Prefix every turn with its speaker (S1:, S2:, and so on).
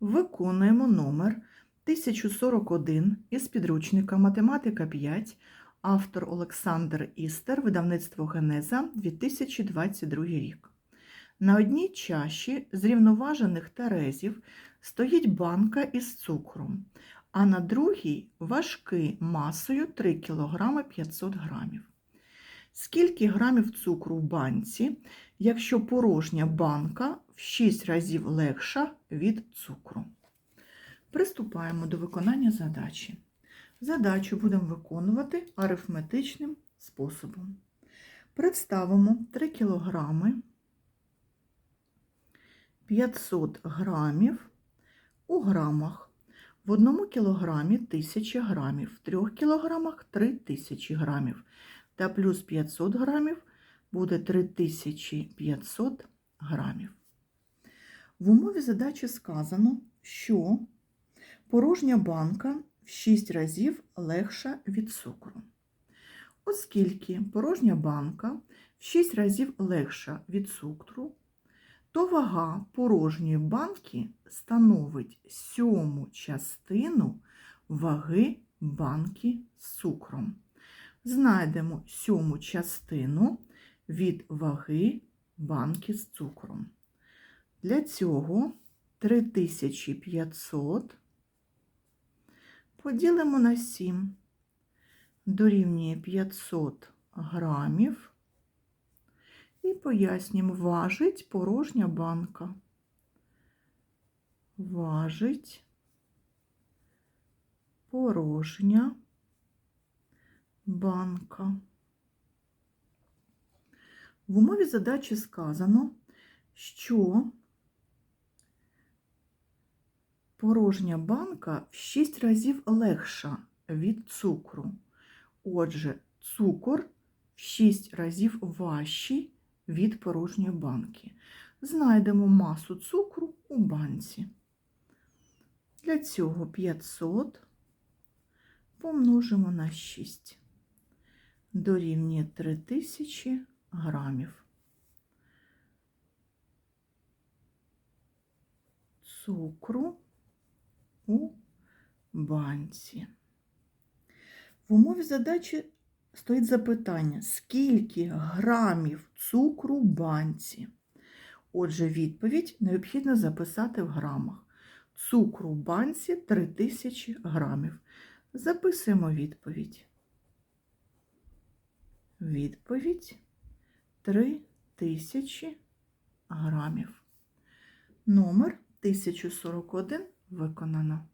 S1: Виконуємо номер 1041 із підручника Математика 5, автор Олександр Істер, видавництво Генеза 2022 рік. На одній чаші з рівноважених терезів стоїть банка із цукром, а на другій важкий масою 3 кг 500 г. Скільки грамів цукру в банці, якщо порожня банка в 6 разів легша від цукру? Приступаємо до виконання задачі. Задачу будемо виконувати арифметичним способом. Представимо 3 кг 500 грамів у грамах. В 1 кілограмі 1000 грамів, в 3 кілограмах 3000 грамів. Та плюс 500 грамів буде 3500 грамів. В умові задачі сказано, що порожня банка в 6 разів легша від цукру. Оскільки порожня банка в 6 разів легша від цукру, то вага порожньої банки становить сьому частину ваги банки з цукром. Знайдемо сьому частину від ваги банки з цукром. Для цього 3500 поділимо на 7, дорівнює 500 грамів. І пояснюємо, важить порожня банка. Важить порожня банка. В умові задачі сказано, що порожня банка в 6 разів легша від цукру. Отже, цукор в 6 разів важчий від порожньої банки. Знайдемо масу цукру у банці. Для цього 500 помножимо на 6. Дорівнює 3000 грамів. Цукру у банці. В умові задачі стоїть запитання, скільки грамів цукру в банці? Отже, відповідь необхідно записати в грамах. Цукру в банці 3000 грамів. Записуємо відповідь. Відповідь 3000 грамів. Номер 1041 виконано.